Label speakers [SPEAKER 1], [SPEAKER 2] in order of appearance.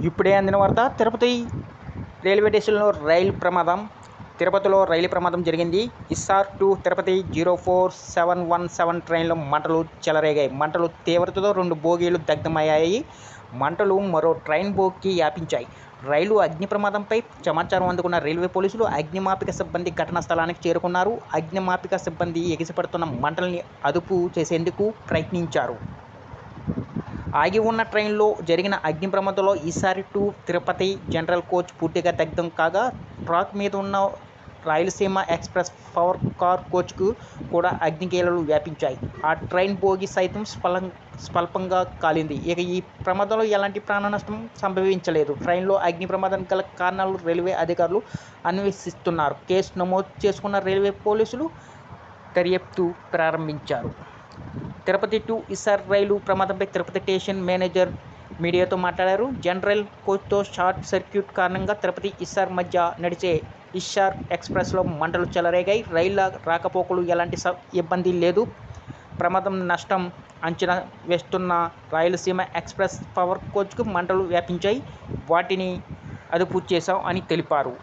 [SPEAKER 1] ఇప్పుడే అందిన వార్త తిరుపతి రైల్వే స్టేషన్లో రైలు ప్రమాదం. తిరుపతిలో రైలు ప్రమాదం జరిగింది. Hisar to Tirupati zero four seven one seven ట్రైన్లో మంటలు చెలరేగాయి. మంటలు తీవ్రతతో రెండు బోగీలు దగ్ధమయ్యాయి. మంటలు మరో ట్రైన్ బోగికి వ్యాపించాయి. రైలు అగ్ని ప్రమాదంపై సమాచారం అందుకున్న రైల్వే పోలీసులు అగ్నిమాపిక సిబ్బంది ఘటనా స్థలానికి చేరుకున్నారు. అగ్నిమాపిక సిబ్బంది ఎగిసిపడుతున్న మంటల్ని అదుపు చేసేందుకు ప్రయత్నించారు. ఆగి ఉన్న ట్రైన్లో జరిగిన అగ్ని ప్రమాదంలో ఈసారి టు తిరుపతి జనరల్ కోచ్ పూర్తిగా దగ్ధం కాగా ట్రాక్ మీద ఉన్న రాయలసీమ ఎక్స్ప్రెస్ పవర్ కార్ కోచ్కు కూడా అగ్నికీలలు వ్యాపించాయి. ఆ ట్రైన్ బోగి సైతం స్వలం స్వల్పంగా కాలింది. ఇక ఈ ప్రమాదంలో ఎలాంటి ప్రాణ నష్టం సంభవించలేదు. ట్రైన్లో అగ్ని ప్రమాదం గల కారణాలు రైల్వే అధికారులు అన్వేషిస్తున్నారు. కేసు నమోదు చేసుకున్న రైల్వే పోలీసులు దర్యాప్తు ప్రారంభించారు. తిరుపతి టు ఇస్సార్ రైలు ప్రమాదంపై తిరుపతి స్టేషన్ మేనేజర్ మీడియాతో మాట్లాడారు. జనరల్ కోచ్తో షార్ట్ సర్క్యూట్ కారణంగా తిరుపతి ఇస్సార్ మధ్య నడిచే ఇస్సార్ ఎక్స్ప్రెస్లో మంటలు చెలరేగాయి. రైళ్ళ రాకపోకలు ఎలాంటి ఇబ్బంది లేదు. ప్రమాదం నష్టం అంచనా వేస్తున్న రాయలసీమ ఎక్స్ప్రెస్ పవర్ కోచ్కు మంటలు వ్యాపించాయి. వాటిని అదుపు చేశాం అని తెలిపారు.